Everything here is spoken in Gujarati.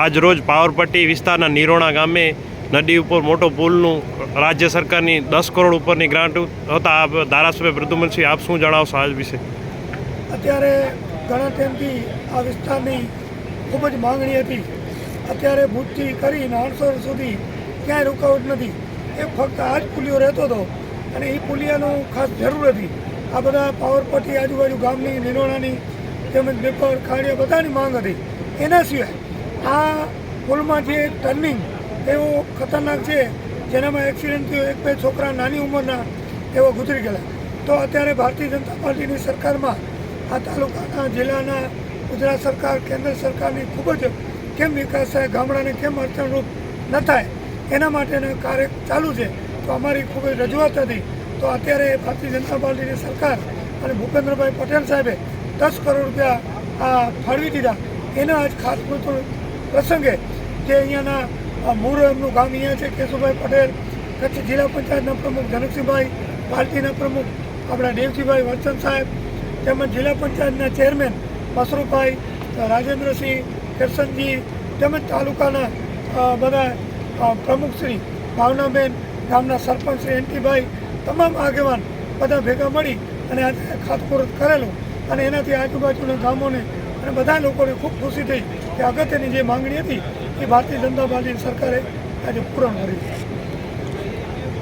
આજ રોજ પાવરપટ્ટી વિસ્તારના નિરોણા ગામે નદી ઉપર મોટો પુલનું રાજ્ય સરકારની દસ કરોડ ઉપરની ગ્રાન્ટ હતા. આપ ધારાસભ્ય પ્રદ્યુમનસિંહ, આપ શું જણાવશો આજ વિશે? અત્યારે ઘણા ટાઈમથી આ વિસ્તારની ખૂબ જ માંગણી હતી. અત્યારે ભૂતથી કરી આઠસો સુધી ક્યાંય રૂકાવટ નથી. એ ફક્ત આ જ પુલિયો રહેતો હતો અને એ પુલિયાનું ખાસ જરૂર હતી. આ બધા પાવરપટ્ટી આજુબાજુ ગામની, નિરોણાની તેમજ બેપર, ખાડિયા બધાની માંગ હતી. એના સિવાય આ પુલમાં જે ટર્નિંગ એવું ખતરનાક છે, જેનામાં એક્સિડન્ટ થયો, એક બે છોકરા નાની ઉંમરના એવો ગુજરી ગયેલા. તો અત્યારે ભારતીય જનતા પાર્ટીની સરકારમાં આ તાલુકાના, જિલ્લાના, ગુજરાત સરકાર, કેન્દ્ર સરકારની ખૂબ જ કેમ વિકાસ થાય, ગામડાને કેમ અડચણરૂપ ન થાય, એના માટેના કાર્ય ચાલુ છે. તો અમારી ખૂબ જ રજૂઆત હતી. તો અત્યારે ભારતીય જનતા પાર્ટીની સરકાર અને ભૂપેન્દ્રભાઈ પટેલ સાહેબે દસ કરોડ રૂપિયા આ ફાળવી દીધા. એના આજ ખાતમુહૂર્ત પ્રસંગે જે અહીંયાના મૂળ એમનું ગામ અહીંયા છે, કેશુભાઈ પટેલ, કચ્છ જિલ્લા પંચાયતના પ્રમુખ જનકસિંહભાઈ પાર્ટીના પ્રમુખ આપણા દેવજીભાઈ વર્ચન સાહેબ, તેમજ જિલ્લા પંચાયતના ચેરમેન મસરૂભાઈ રાજેન્દ્રસિંહ કિરસનજી તેમજ તાલુકાના બધા પ્રમુખશ્રી ભાવનાબેન, ગામના સરપંચ શ્રી એન્ટીભાઈ, તમામ આગેવાન બધા ભેગા મળી અને આજે ખાતમુહૂર્ત કરેલું અને એનાથી આજુબાજુના ગામોને અને બધા લોકોને ખૂબ ખુશી થઈ કે અગત્યની જે માંગણી હતી એ ભારતીય જનતા પાર્ટીની સરકારે આજે પૂરણ કરી